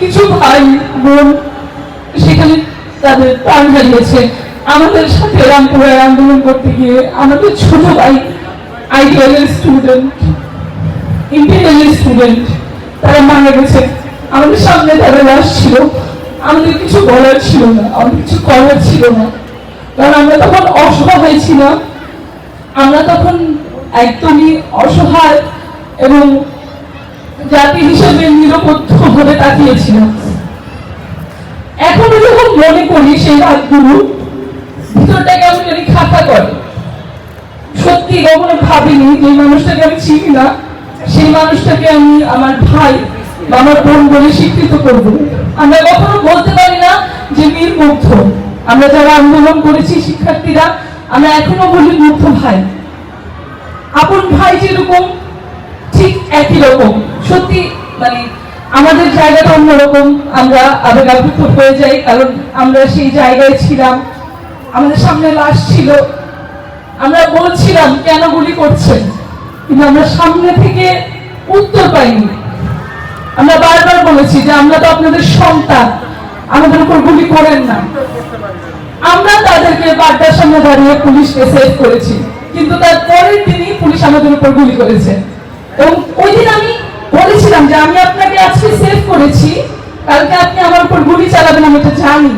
কিছু ভাই বোন সেখানে তাদের প্রাণ হারিয়েছে। আমাদের সাথে রামপুরে আন্দোলন করতে গিয়ে আমাদের ছোট ভাই আইডিয়ালের স্টুডেন্ট ইন্টিরিয়ালের স্টুডেন্ট তারা মারা গেছে। আমাদের সামনে তাদের লাশ ছিল। আমাদের কিছু বলার ছিল না, আমাদের কিছু করার ছিল না। কারণ আমরা তখন অসহায় ছিলাম আমরা তখন একদমই অসহায় এবং ভাবে তাকিয়েছিলাম এখনও যখন মনে করি সেই রাতগুলো ভিতরটা কেমন খাতা করে, সত্যি কখনো ভাবিনি যে মানুষটাকে আমি চিনি না, সেই মানুষটাকে আমি আমার ভাই বা আমার বোন বলে স্বীকৃত করব। আমরা কখনো বলতে পারি না যে বীর মুগ্ধ। আমরা যারা আন্দোলন করেছি, শিক্ষার্থীরা, আমরা এখনও বলি মুগ্ধ ভাই। আপন ভাই যেরকম, ঠিক একই রকম। সত্যি মানে আমাদের জায়গাটা অন্যরকম। আমরা আবেগাভূত হয়ে যাই, কারণ আমরা সেই জায়গায় ছিলাম। আমাদের সামনে লাশ ছিল। আমরা বলছিলাম, কেন গুলি করছেন? কিন্তু আমরা সামনে থেকে উত্তর পাইনি। আমরা বারবার বলেছি যে আমরা তো আপনাদের সন্তান। আমাদের উপর গুলি করেন না। আমরা তাদেরকে বাড্ডার সামনে দাঁড়িয়ে পুলিশকে সেভ করেছি। কিন্তু তার পরের দিনই পুলিশ আমাদের উপর গুলি করেছে। এবং ওই দিন আমি বলেছিলাম যে আমি আপনাকে আজকে সেভ করেছি। কালকে আপনি আমার উপর গুলি চালাবেন, আমি এটা জানি।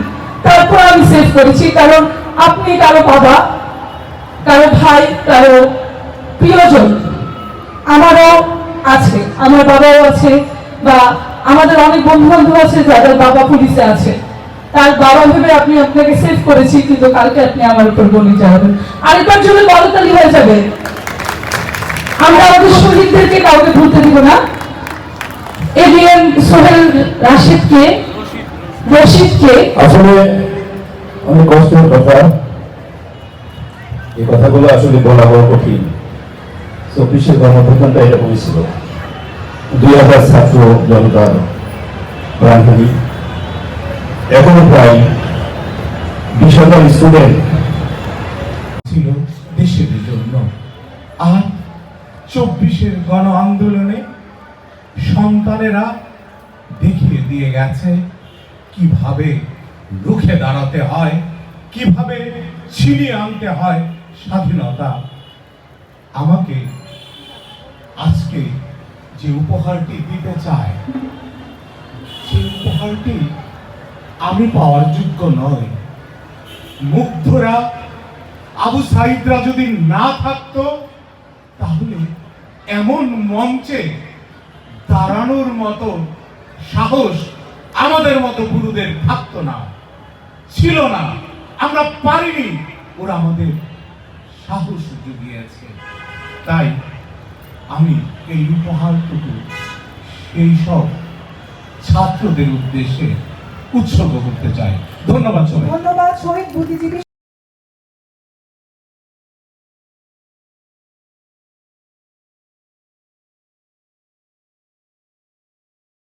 তারপর আমি সেভ করেছি, কারণ আপনি কারও বাবা, কারও ভাই, কারও প্রিয়জন আমারও আছে, আমার বাবাও আছে, বা আমাদের অনেক বন্ধু বান্ধব আছে যাদের বাবা পুলিশে আছে। তার বাবা ভেবে আপনি আপনাকে সেভ করেছি, কিন্তু কালকে আপনি আমার উপর গুলি চালাবেন। আরেকবার জন্য বলতালি হয়ে যাবে? আমরা আমাদের শহীদদেরকে কাউকে ভুলতে দিব না। এবিএম সোহেল রাশেদকে, রশিদকে। আসলে অনেক কষ্টের কথা। এই কথাগুলো আসলে বলা বড় কঠিন। চব্বিশের গণপ্রধানটা এটা বলেছিল দুই হাজার ছাত্র জনতার প্রাণহানি। এখনও প্রায় বিশ হাজার স্টুডেন্ট ছিল দেশের জন্য। আর চব্বিশের গণ আন্দোলনে সন্তানেরা দেখিয়ে দিয়ে গেছে কীভাবে রুখে দাঁড়াতে হয়, কীভাবে ছিনিয়ে আনতে হয় স্বাধীনতা। আমাকে আজকে যে উপহারটি দিতে চায়, সেই উপহারটি আমি পাওয়ার যোগ্য নয় মুগ্ধরা আবু সাইদরা যদি না থাকতো, তাহলে এমন মঞ্চে দাঁড়ানোর মতো সাহস আমাদের মতো গুরুদের থাকতো না, ছিল না। আমরা পারিনি, ওরা আমাদের সাহস জুগিয়েছে। তাই আমি এই উপহারটুকু, সেই সব ছাত্রদের উদ্দেশ্যে উৎসর্গ করতে চাই। ধন্যবাদ ধন্যবাদ, শহীদ বুদ্ধিজীবী